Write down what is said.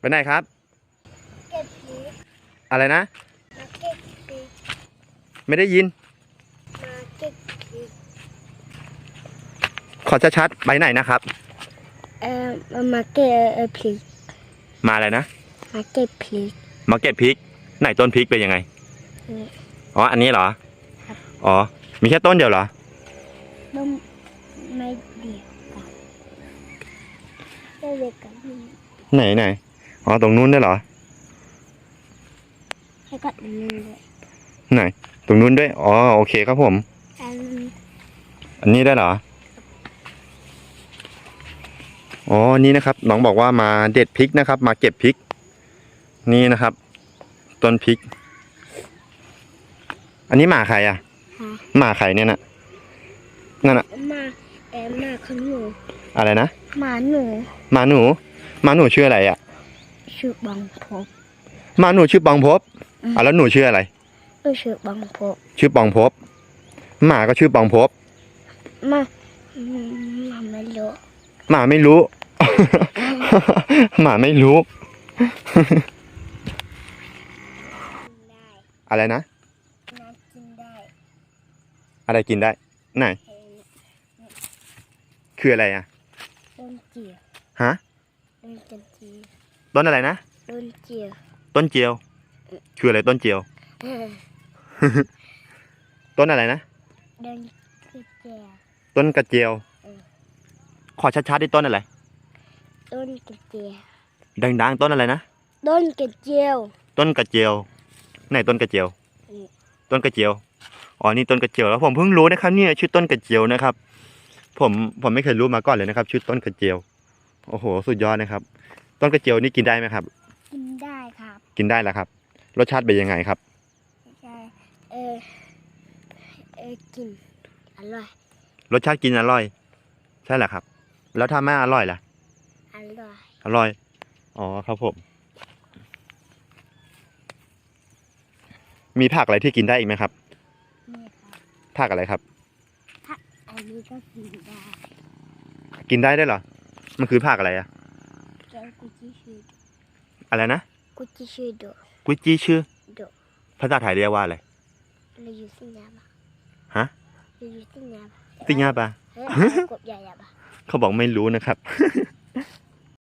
ไปไหนครับ เก็บผีอะไรนะ มาเก็บผีไม่ได้ยิน มาเก็บผีขอชัดๆไปไหนนะครับ เอ่อมาเก็บผีมาอะไรนะ มาเก็บผีมาเก็บพริก ไหนต้นพริกเป็นยังไง นี่ อ๋อ อันนี้เหรอ ครับ อ๋อ มีแค่ต้นเดียวเหรอ ต้มไม่เดียวกันเล็กๆกันนี่ไหนไหน อ๋อตรงนู้นได้วยเหรอให้กัดมันเลยไหนตรงนู้นด้วย อ๋อโอเคครับผม อันอันนี้ได้เหรอ อ๋อ นี่นะครับ น้องบอกว่ามาเด็ดพริกนะครับ มาเก็บพริก นี่นะครับ ต้นพริก อันนี้หมาใครอะหาหมาใครเนี่ยนะนั่นอะมาแอมมาขนูอะไรนะ หมาหนู หมาหนู หมาหนูชื่ออะไรอะ ชื่อบังพบหมาหนูชื่อปองภพอืมอะแล้วหนูชื่ออะไรเออชื่อบังพบชื่อปองภพหมาก็ชื่อปองภพมาอืมมาไม่รู้หมาไม่รู้หมาไม่รู้ได้อะไรนะน้ำกินได้อะไรกินได้ไหนเออคืออะไรอะต้นเจียวฮะต้นจันที ต้นอะไรนะ ต้นเจียว ต้นเจียว คืออะไรต้นเจียวเออต้นอะไรนะ ต้นคือเจียว ต้นกระเจียวเออขอชัดๆดิต้นอะไร ต้นกระเจียว ดังๆ ต้นอะไรนะ ต้นกระเจียว ต้นกระเจียว ไหนต้นกระเจียวอืมต้นกระเจียว อ๋อ นี่ต้นกระเจียวแล้วผมเพิ่งรู้นะครับเนี่ยชื่อต้นกระเจียวนะครับ ผมผมไม่เคยรู้มาก่อนเลยนะครับชื่อต้นกระเจียว โอ้โห สุดยอดนะครับ ต้นกระเจียวนี่กินได้ไหมครับ กินได้ครับ กินได้แล้วครับ รสชาติเป็นยังไงครับใช่เออเออกินอร่อย รสชาติกินอร่อย ใช่แหละครับ แล้วถ้าไม่อร่อยล่ะ อร่อย อร่อย อ๋อครับผม มีผักอะไรที่กินได้อีกไหมครับนี่ครับผักอะไรครับอันนี้ก็กินได้ กินได้ได้วยเหรอ มันคือผักอะไรอะแกวกุจิชื่ ออะไรนะกุจิชื่อโดกุยจี้ชื่อโดภาษาไทยเรียกว่าอะไรเราอยู่ที่ไหนบ้างฮะเราอยู่ที่ไหนบ้างติญาปะเฮ้ยเอากบใหญ่อะบ้างเขาบอกไม่รู้นะครับ